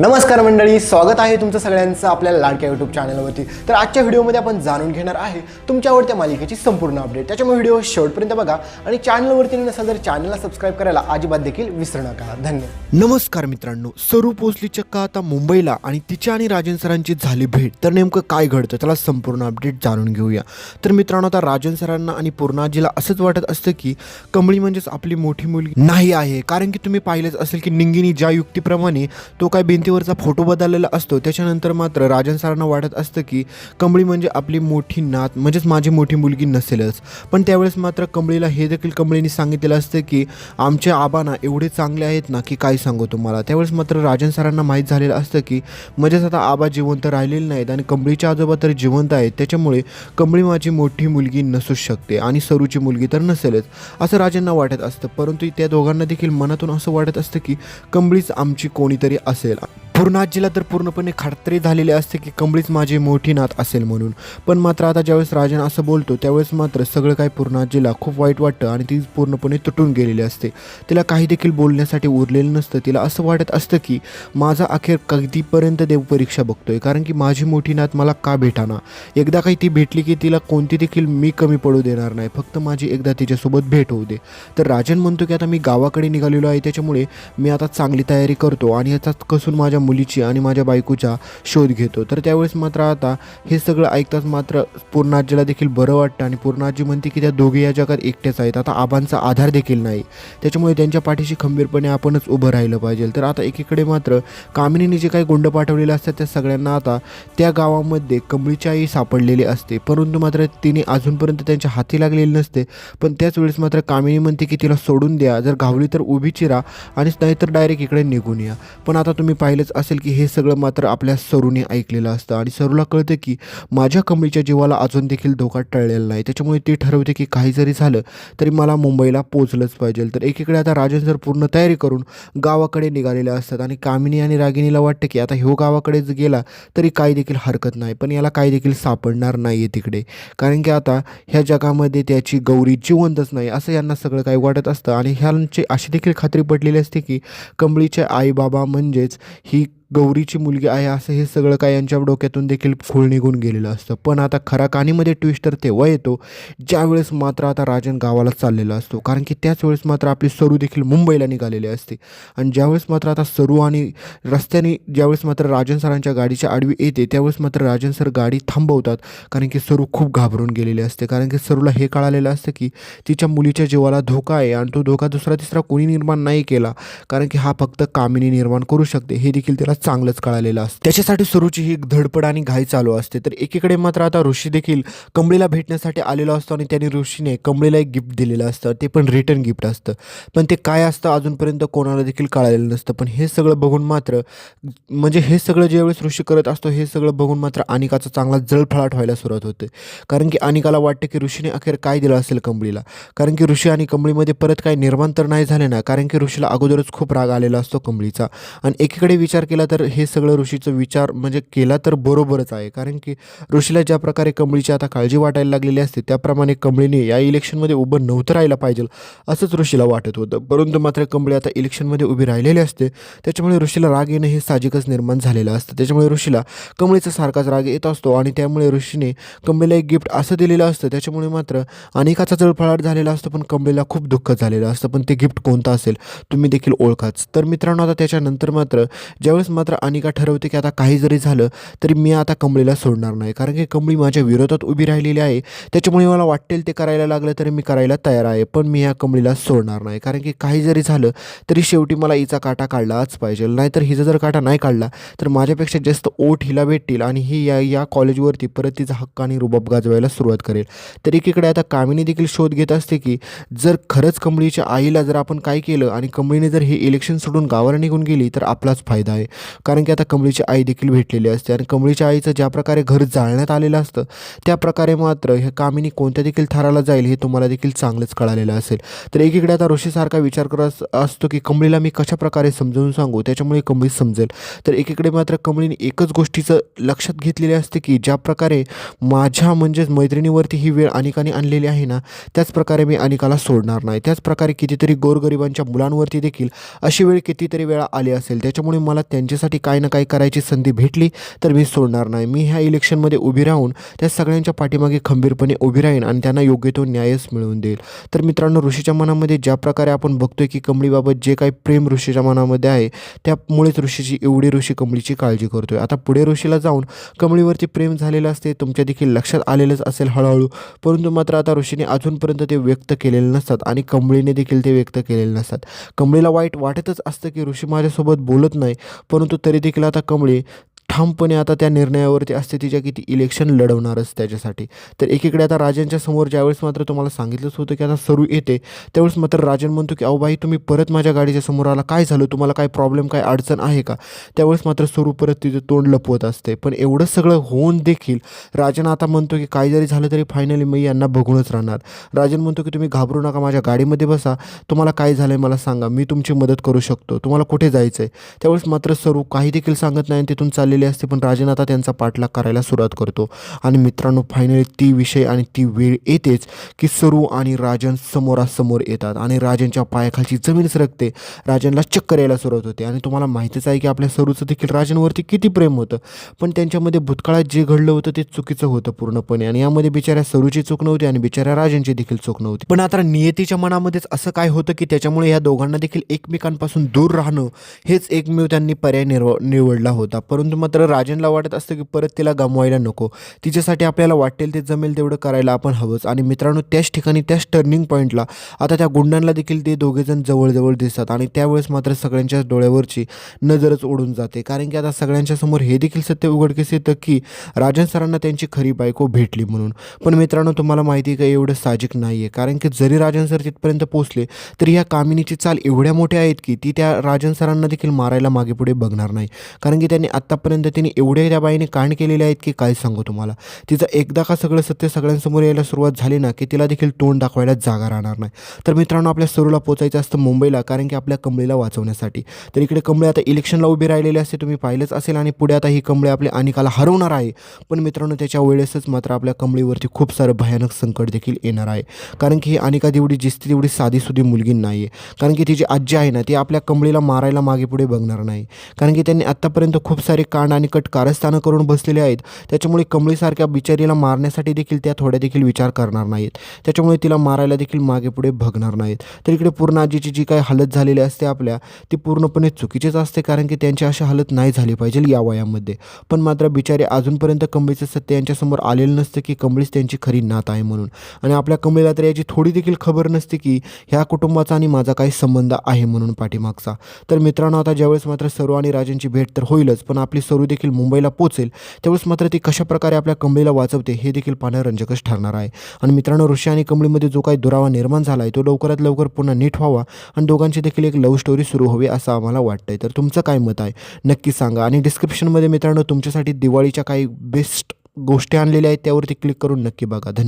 नमस्कार मंडळी स्वागत आहे तुमचं सगळ्यांचं आपल्या लाडक्या यूट्यूब चॅनलवरती तर आजच्या व्हिडिओमध्ये आपण जाणून घेणार आहे तुमच्या आवडत्या मालिकेची संपूर्ण अपडेट त्याच्यामुळे व्हिडिओ शेवटपर्यंत बघा आणि चॅनलवरती नसेल तर चॅनलला सबस्क्राईब करायला अजिबात देखील विसरू नका. धन्यवाद. नमस्कार मित्रांनो सरू पोचली चक्क आता मुंबईला आणि तिच्या आणि राजन सरांची झाली भेट. तर नेमकं काय घडतं त्याला संपूर्ण अपडेट जाणून घेऊया. तर मित्रांनो आता राजन सरांना आणि पूर्णाजीला असंच वाटत असतं की कमळी म्हणजेच आपली मोठी मुलगी नाही आहे. कारण की तुम्ही पाहिलंच असेल की निंगिनी ज्या युक्तीप्रमाणे तो काय भिंती भिंतीवरचा फोटो बदललेला असतो. त्याच्यानंतर मात्र राजन सरांना वाटत असतं की कंबळी म्हणजे आपली मोठी नात म्हणजेच माझी मोठी मुलगी नसेलच. पण त्यावेळेस मात्र कंबळीला हे देखील कंबळीने सांगितलेलं असतं की आमच्या आबांना एवढे चांगले आहेत ना की काय सांगू तुम्हाला. त्यावेळेस मात्र राजन सरांना माहीत झालेलं असतं की म्हणजेच आता आबा जिवंत राहिलेले नाहीत आणि कंबळीचे आजोबा तर जिवंत आहेत. त्याच्यामुळे कंबळी माझी मोठी मुलगी नसूच शकते आणि सरूची मुलगी तर नसेलच असं राजांना वाटत असतं. परंतु त्या दोघांना देखील मनातून असं वाटत असतं की कंबळीच आमची कोणीतरी असेल. पूर्णाजीला तर पूर्णपणे खात्री झालेली असते की कमळीच माझी मोठी नात असेल म्हणून. पण मात्र आता ज्यावेळेस राजन असं बोलतो त्यावेळेस मात्र सगळं काही पूर्णाजीला खूप वाईट वाटतं आणि ती पूर्णपणे तुटून गेलेली असते. तिला काही देखील बोलण्यासाठी उरलेलं नसतं. तिला असं वाटत असतं की माझा अखेर कधीपर्यंत देवपरीक्षा बघतोय कारण की माझी मोठी नात मला का भेटाना? एकदा काही ती भेटली की तिला कोणती देखील मी कमी पडू देणार नाही. फक्त माझी एकदा तिच्यासोबत भेट होऊ दे. तर राजन म्हणतो की आता मी गावाकडे निघालेलो आहे त्याच्यामुळे मी आता चांगली तयारी करतो आणि याचा कसून माझ्या मुलीची आणि माझ्या बायकोचा शोध घेतो. तर त्यावेळेस मात्र आता हे सगळं ऐकताच मात्र पूर्णाजीला देखील बरं वाटतं आणि पूर्णाजी म्हणते की त्या दोघे या जगात एकटेच आहेत. आता आबांचा आधार देखील नाही. त्याच्यामुळे त्यांच्या पाठीशी खंबीरपणे आपणच उभं राहिलं पाहिजे. तर आता एकीकडे मात्र कामिनीने जे काही गुंड पाठवलेले असतात त्या सगळ्यांना आता त्या गावामध्ये कमळीची आई सापडलेली असते. परंतु मात्र तिने अजूनपर्यंत त्यांच्या हाती लागलेली नसते. पण त्याच वेळेस मात्र कामिनी म्हणते की तिला सोडून द्या. जर घावली तर उभी चिरा आणि नाहीतर डायरेक्ट इकडे निघून या. पण आता तुम्ही पाहिलंच असेल की हे सगळं मात्र आपल्या सरूने ऐकलेलं असतं. आणि सरूला कळतं की माझ्या कमळीच्या जीवाला अजून देखील धोका टळलेला नाही. त्याच्यामुळे ती ठरवते की काही जरी झालं तरी मला मुंबईला पोचलंच पाहिजे. तर एकीकडे आता राजन सर पूर्ण तयारी करून गावाकडे निघालेले असतात. आणि कामिनी आणि रागिनीला वाटतं की आता ह्यो गावाकडेच गेला तरी काही देखील हरकत नाही. पण याला काही देखील सापडणार नाही आहे तिकडे. कारण की आता ह्या जगामध्ये त्याची गौरी जिवंतच नाही असं यांना सगळं काही वाटत असतं. आणि ह्यांची अशी देखील खात्री पडलेली असते की कमळीचे आई बाबा म्हणजेच ही गौरीची मुलगी आहे असं हे सगळं काय यांच्या डोक्यातून देखील फूळ निघून गेलेलं असतं. पण आता खरा कहाणीमध्ये ट्विस्टर तेव्हा येतो ज्यावेळेस मात्र आता राजन गावाला चाललेला असतो. कारण की त्याच वेळेस मात्र आपली सरू देखील मुंबईला निघालेली असते. आणि ज्यावेळेस मात्र आता सरू आणि रस्त्याने ज्यावेळेस मात्र राजन सरांच्या गाडीच्या आडवी येते त्यावेळेस मात्र राजन सर गाडी थांबवतात. कारण की सरू खूप घाबरून गेलेली असते. कारण की सरूला हे कळालेलं असतं की तिच्या मुलीच्या जीवाला धोका आहे आणि तो धोका दुसरा तिसरा कोणी निर्माण नाही केला. कारण की हा फक्त कामिनी निर्माण करू शकते. हे देखील त्याला चांगलंच कळालेलं असतं. त्याच्यासाठी सुरुची ही धडपड आणि घाई चालू असते. तर एकीकडे मात्र आता ऋषी देखील कमळीला भेटण्यासाठी आलेलो असतो आणि त्याने ऋषीने कमळीला एक गिफ्ट दिलेलं असतं. ते पण रिटर्न गिफ्ट असतं. पण ते काय असतं अजूनपर्यंत कोणाला देखील कळालेलं नसतं. पण हे सगळं बघून मात्र म्हणजे हे सगळं ज्यावेळेस ऋषी करत असतो हे सगळं बघून मात्र अनिकाचा चांगला जळफळाट व्हायला सुरुवात होते. कारण की अनिकाला वाटतं की ऋषीने अखेर काय दिलं असेल कंबळीला कारण की ऋषी आणि कंबळीमध्ये परत काय निर्माण तर नाही झाले ना? कारण की ऋषीला अगोदरच खूप राग आलेला असतो कंबळीचा आणि एकीकडे विचार केला तर हे सगळं ऋषीचं विचार म्हणजे केला तर बरोबरच आहे. कारण की ऋषीला ज्या प्रकारे कमळीची आता काळजी वाटायला लागलेली असते त्याप्रमाणे कमळीने या इलेक्शनमध्ये उभं नव्हतं राहायला पाहिजे असंच ऋषीला वाटत होतं. परंतु मात्र कमळी आता इलेक्शनमध्ये उभी राहिलेली असते. त्याच्यामुळे ऋषीला राग येणं हे साहजिकच निर्माण झालेलं असतं. त्याच्यामुळे ऋषीला कमळीचा सारखाच राग येत असतो आणि त्यामुळे ऋषीने कमळीला एक गिफ्ट असं दिलेलं असतं. त्याच्यामुळे मात्र अनेकाचा जळफळाट झालेला असतो पण कमळीला खूप दुःख झालेलं असतं. पण ते गिफ्ट कोणतं असेल तुम्ही देखील ओळखाच. तर मित्रांनो आता त्याच्यानंतर मात्र ज्यावेळेस मात्र अनिका ठरवते की आता काही जरी झालं तरी मी आता कमळीला सोडणार नाही. कारण की कमळी माझ्या विरोधात उभी राहिलेली आहे. त्याच्यामुळे मला वाटेल ते करायला लागलं तरी मी करायला तयार आहे. पण मी या कमळीला सोडणार नाही. कारण की काही जरी झालं तरी शेवटी मला हिचा काटा काढलाच पाहिजे. नाहीतर हिचा जर काटा नाही काढला तर माझ्यापेक्षा जास्त ओठ हिला भेटतील आणि ही या या कॉलेजवरती परत तिचा हक्क आणि रुबाब गाजवायला सुरुवात करेल. तर एकीकडे आता कामिनी देखील शोध घेत असते की जर खरंच कमळीच्या आईला जर आपण काय केलं आणि कमळीने जर हे इलेक्शन सोडून गावाला निघून गेली तर आपलाच फायदा आहे. कारण की आता कमळीची आई देखील भेटलेली असते आणि कमळीच्या आईचं ज्या प्रकारे घर जाळण्यात आलेलं असतं त्या प्रकारे मात्र हे कामिनी कोणत्या देखील थराला जाईल हे तुम्हाला देखील चांगलंच कळालेलं असेल. तर एकीकडे आता ऋषीसारखा विचार करत असतो की कमळीला मी कशा प्रकारे समजावून सांगू? त्याच्यामुळे कमळी समजेल. तर एकीकडे मात्र कमळीने एकच गोष्टीचं लक्षात घेतलेले असते की ज्या प्रकारे माझ्या म्हणजेच मैत्रिणीवरती ही वेळ अनेकाने आणलेली आहे ना त्याच प्रकारे मी अनिकाला सोडणार नाही. त्याच प्रकारे कितीतरी गोरगरिबांच्या मुलांवरती देखील अशी वेळ कितीतरी वेळा आली असेल. त्याच्यामुळे मला त्यांचे जनतेसाठी काही ना काही करायची संधी भेटली तर मी सोडणार नाही. मी ह्या इलेक्शनमध्ये उभी राहून त्या सगळ्यांच्या पाठीमागे खंबीरपणे उभी राहीन आणि त्यांना योग्य तो न्यायच मिळवून देईल. तर मित्रांनो ऋषीच्या मनामध्ये ज्या प्रकारे आपण बघतोय की कमळीबाबत जे काही प्रेम ऋषीच्या मनामध्ये आहे त्यामुळेच ऋषीची एवढी ऋषी कमळीची काळजी करतोय. आता पुढे ऋषीला जाऊन कमळीवरती प्रेम झालेलं असते तुमच्या देखील लक्षात आलेलंच असेल हळूहळू. परंतु मात्र आता ऋषीने अजूनपर्यंत ते व्यक्त केलेले नसतात आणि कमळीने देखील ते व्यक्त केलेले नसतात. कमळीला वाईट वाटतच असतं की ऋषी माझ्यासोबत बोलत नाही पण परंतु तरी देखील आता कमळी ठामपणे आता त्या निर्णयावरती असते तिच्या की ती इलेक्शन लढवणारच त्याच्यासाठी. तर एकीकडे आता राजांच्या समोर ज्यावेळेस मात्र तुम्हाला सांगितलंच होतं की आता सरू येते त्यावेळेस मात्र राजन म्हणतो की अहो बाई तुम्ही परत माझ्या गाडीच्या समोर आला. काय झालं? तुम्हाला काय प्रॉब्लेम काय अडचण आहे का? त्यावेळेस मात्र सरू परत तिचं तोंड लपवत असते. पण एवढं सगळं होऊन देखील राजन आता म्हणतो की काय जरी झालं तरी फायनली मी यांना बघूनच राहणार. राजन म्हणतो की तुम्ही घाबरू नका माझ्या गाडीमध्ये बसा. तुम्हाला काय झालं आहे मला सांगा. मी तुमची मदत करू शकतो. तुम्हाला कुठे जायचं आहे त्यावेळेस मात्र सरू काही देखील सांगत नाही तिथून चाललेली असते पण राजन आता त्यांचा पाठलाग करायला सुरुवात करतो. आणि मित्रांनो फायनली ती विषय आणि ती वेळ येतेच की सरू आणि राजन समोरासमोर येतात. आणि राजनच्या पायाखालची जमीन सरकते. राजनला चक्कर यायला सुरुवात होते. आणि तुम्हाला माहितीच आहे की आपल्या सरूचं देखील राजनवरती किती प्रेम होतं. पण त्यांच्यामध्ये भूतकाळात जे घडलं होतं ते चुकीचं होतं पूर्णपणे. आणि यामध्ये बिचाऱ्या सरूची चूक नव्हती आणि बिचाऱ्या राजनची देखील चूक नव्हती. पण आता नियतीच्या मनामध्येच असं काय होतं की त्याच्यामुळे या दोघांना देखील एकमेकांपासून दूर राहणं हेच एकमेव त्यांनी पर्याय निर्व निवडला होता. परंतु मग मात्र राजनला वाटत असतं की परत तिला गमवायला नको. तिच्यासाठी आपल्याला वाटेल ते जमेल तेवढं करायला आपण हवंच. आणि मित्रांनो त्याच ठिकाणी त्याच टर्निंग पॉईंटला आता त्या गुंडांना देखील ते दोघेजण जवळजवळ दिसतात. आणि त्यावेळेस मात्र सगळ्यांच्याच डोळ्यावरची नजरच ओढून जाते. कारण की आता सगळ्यांच्या समोर हे देखील सत्य उघडकीस येतं की राजन सरांना त्यांची खरी बायको भेटली म्हणून. पण मित्रांनो तुम्हाला माहिती आहे का एवढं साहजिक नाही आहे कारण की जरी राजन सर तिथपर्यंत पोहोचले तरी ह्या कामिनीची चाल एवढ्या मोठ्या आहेत की ती त्या राजन सरांना देखील मारायला मागे पुढे बघणार नाही. कारण की त्यांनी आत्तापर्यंत त्यांनी एवढे त्या बाईने कांड केलेले आहेत की काय सांगू तुम्हाला? तिचं एकदा का सगळं सत्य सगळ्यांसमोर यायला सुरुवात झाली ना की तिला देखील तोंड दाखवायला जागा राहणार नाही. तर मित्रांनो आपल्या सरूला पोचायचं असतं मुंबईला कारण की आपल्या कमळीला वाचवण्यासाठी. तर इकडे कमळे आता इलेक्शनला उभी राहिलेली असते तुम्ही पाहिलंच असेल आणि पुढे आता ही कमळे आपल्या अनिकाला हरवणार आहे. पण मित्रांनो त्याच्या वेळेसच मात्र आपल्या कमळीवरती खूप सारं भयानक संकट देखील येणार आहे. कारण की ही अनिका तेवढी जिस्ती तेवढी साधीसुधी मुलगी नाही आहे कारण की तिची आजी आहे ना ती आपल्या कमळीला मारायला मागे पुढे बघणार नाही. कारण की त्यांनी आत्तापर्यंत खूप सारे कांड आणि कट कारस्थानं करून बसलेले आहेत. त्याच्यामुळे कमळीसारख्या बिचारीला मारण्यासाठी देखील त्या थोड्या देखील विचार करणार नाहीत. त्याच्यामुळे तिला मारायला देखील मागे पुढे बघणार नाहीत. तर इकडे पूर्ण आजीची जी काही हालत झालेली असते आपल्या ती पूर्णपणे चुकीचीच असते कारण की त्यांची अशी हालत नाही झाली पाहिजे या वयामध्ये. पण मात्र बिचारे अजूनपर्यंत कमळीचं सत्य यांच्यासमोर आलेलं नसतं की कमळीच त्यांची खरी नात आहे म्हणून. आणि आपल्या कमळीला तर याची थोडी देखील खबर नसते की ह्या कुटुंबाचा आणि माझा काही संबंध आहे म्हणून पाठीमागचा. तर मित्रांनो आता ज्यावेळेस मात्र सर्व आणि राजांची भेट तर होईलच पण आपली सरू देखील मुंबईला पोचेल त्यावेळेस मात्र ती कशाप्रकारे आपल्या कंबळीला वाचवते हे देखील पाहणं रंजकच ठरणार आहे. आणि मित्रांनो ऋषी आणि कंबळीमध्ये जो काही दुरावा निर्माण झाला आहे तो लवकरात लवकर पुन्हा नीट व्हावा आणि दोघांची देखील एक लव्ह स्टोरी सुरू हवी असं आम्हाला वाटतंय. तर तुमचं काय मत आहे? नक्की सांगा. आणि डिस्क्रिप्शनमध्ये मित्रांनो तुमच्यासाठी दिवाळीच्या काही बेस्ट गोष्टी आणलेल्या आहेत त्यावरती क्लिक करून नक्की बघा. धन्यवाद.